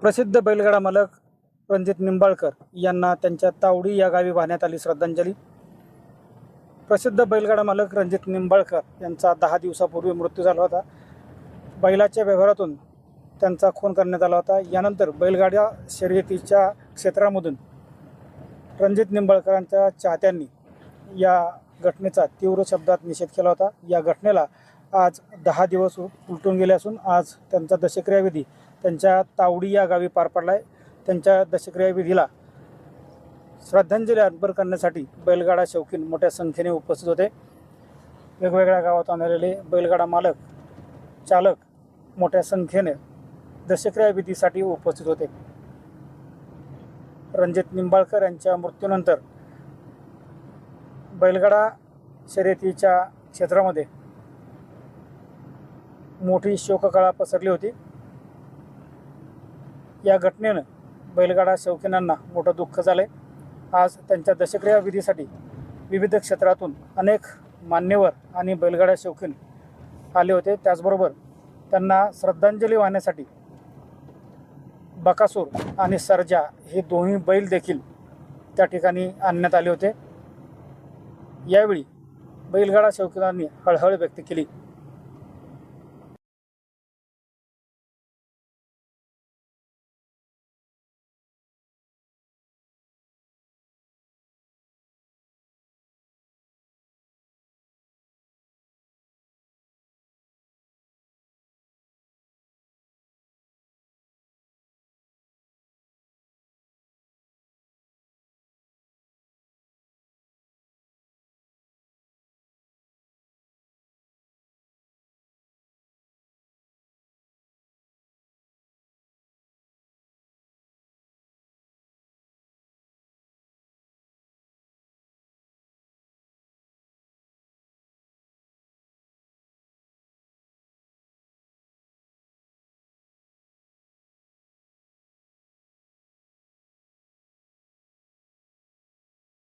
प्रसिद्ध बैलगाडा मालक रणजित निंबाळकर यांना त्यांच्या तावडी या गावी वाहण्यात आली श्रद्धांजली. प्रसिद्ध बैलगाडा मालक रणजित निंबाळकर यांचा दहा दिवसापूर्वी मृत्यू झाला होता. बैलाच्या व्यवहारातून त्यांचा खून करण्यात आला होता. यानंतर बैलगाड्या शर्यतीच्या क्षेत्रामधून रणजित निंबाळकरांच्या चाहत्यांनी या घटनेचा तीव्र शब्दात निषेध केला होता. या घटनेला आज दहा दिवस उलटून गेले असून आज त्यांचा दशक्रियाविधी त्यांच्या तावडी या गावी पार पडला आहे त्यांच्या दशक्रियाविधीला श्रद्धांजली अर्पण करण्यासाठी बैलगाडा शौकीन मोठ्या संख्येने उपस्थित होते. वेगवेगळ्या गावातून आलेले बैलगाडा मालक चालक मोठ्या संख्येने दशक्रियाविधीसाठी उपस्थित होते. रणजित निंबाळकर यांच्या मृत्यूनंतर बैलगाडा शर्यतीच्या क्षेत्रामध्ये मोठी शोककळा पसरली होती. या घटनेनं बैलगाडा शौकीनांना मोठं दुःख झालं आहे आज त्यांच्या दशक्रिया विधीसाठी विविध क्षेत्रातून अनेक मान्यवर आणि बैलगाडा शौकीन आले होते. त्याचबरोबर त्यांना श्रद्धांजली वाहण्यासाठी बकासूर आणि सर्जा हे दोन्ही बैल देखील त्या ठिकाणी आणण्यात आले होते. यावेळी बैलगाडा शौकीनांनी हळहळ व्यक्त केली.